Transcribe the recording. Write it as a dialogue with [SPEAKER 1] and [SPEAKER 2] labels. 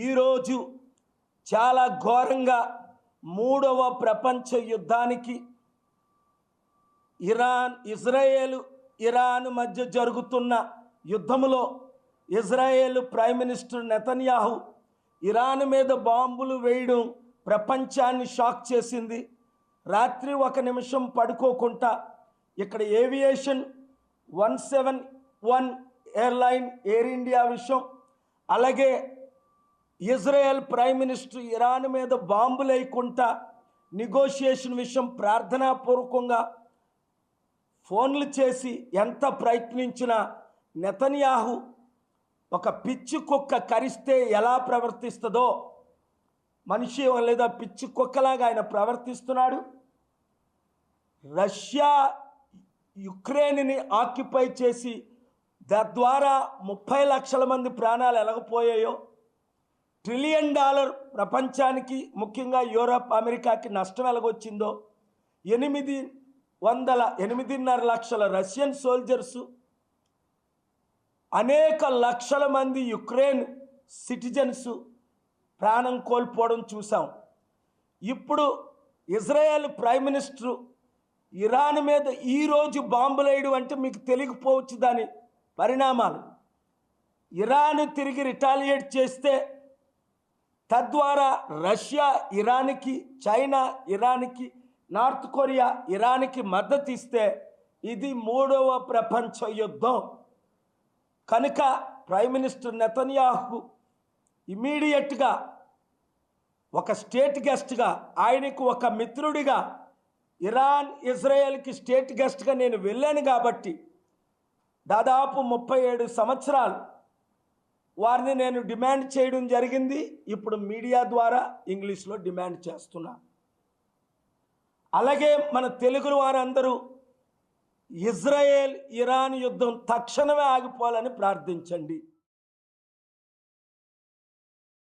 [SPEAKER 1] ఈరోజు చాలా ఘోరంగా మూడవ ప్రపంచ యుద్ధానికి ఇరాన్ ఇజ్రాయేలు ఇరాన్ మధ్య జరుగుతున్న యుద్ధములో Israel prime minister Netanyahu Iran మీద బాంబులు వేయడం ప్రపంచాన్ని షాక్ చేసింది. రాత్రి ఒక నిమిషం పడుకోకుండా ఇక్కడ aviation one seven one airline air India విషయం అలాగే ఇజ్రాయెల్ ప్రైమ్ మినిస్టర్ ఇరాన్ మీద బాంబులేయకుండా నెగోషియేషన్ విషయం ప్రార్థనాపూర్వకంగా ఫోన్లు చేసి ఎంత ప్రయత్నించినా నెతన్యాహు ఒక పిచ్చి కుక్క కరిస్తే ఎలా ప్రవర్తిస్తుందో మనిషి లేదా పిచ్చి కుక్కలాగా ఆయన ప్రవర్తిస్తున్నాడు. రష్యా యుక్రెయిన్ని ఆక్యుపై చేసి తద్వారా ముప్పై లక్షల మంది ప్రాణాలు ఎలగపోయాయో ట్రిలియన్ డాలర్ ప్రపంచానికి ముఖ్యంగా యూరప్ అమెరికాకి నష్టం ఎలాగొచ్చిందో ఎనిమిది వందల ఎనిమిదిన్నర లక్షల రష్యన్ సోల్జర్సు అనేక లక్షల మంది యుక్రెయిన్ సిటిజన్స్ ప్రాణం కోల్పోవడం చూసాం ఇప్పుడు ఇజ్రాయెల్ ప్రైమ్ మినిస్టరు ఇరాన్ మీద ఈరోజు బాంబులు అంటే మీకు తెలియకపోవచ్చు దాని పరిణామాలు. ఇరాన్ తిరిగి రిటాలియేట్ చేస్తే తద్వారా రష్యా ఇరాన్కి చైనా ఇరాన్కి నార్త్ కొరియా ఇరాన్కి మద్దతు ఇస్తే ఇది మూడవ ప్రపంచ యుద్ధం. కనుక ప్రైమ్ మినిస్టర్ నెతన్యాహు ఇమీడియట్గా ఒక స్టేట్ గెస్ట్గా ఆయనకు ఒక మిత్రుడిగా ఇరాన్ ఇజ్రాయెల్కి స్టేట్ గెస్ట్గా నేను వెళ్ళాను కాబట్టి దాదాపు ముప్పై ఏడు సంవత్సరాలు వారిని నేను డిమాండ్ చేయడం జరిగింది. ఇప్పుడు మీడియా ద్వారా ఇంగ్లీష్లో డిమాండ్ చేస్తున్నా. అలాగే మన తెలుగు వారందరూ ఇజ్రాయెల్ ఇరాన్ యుద్ధం తక్షణమే ఆగిపోవాలని ప్రార్థించండి.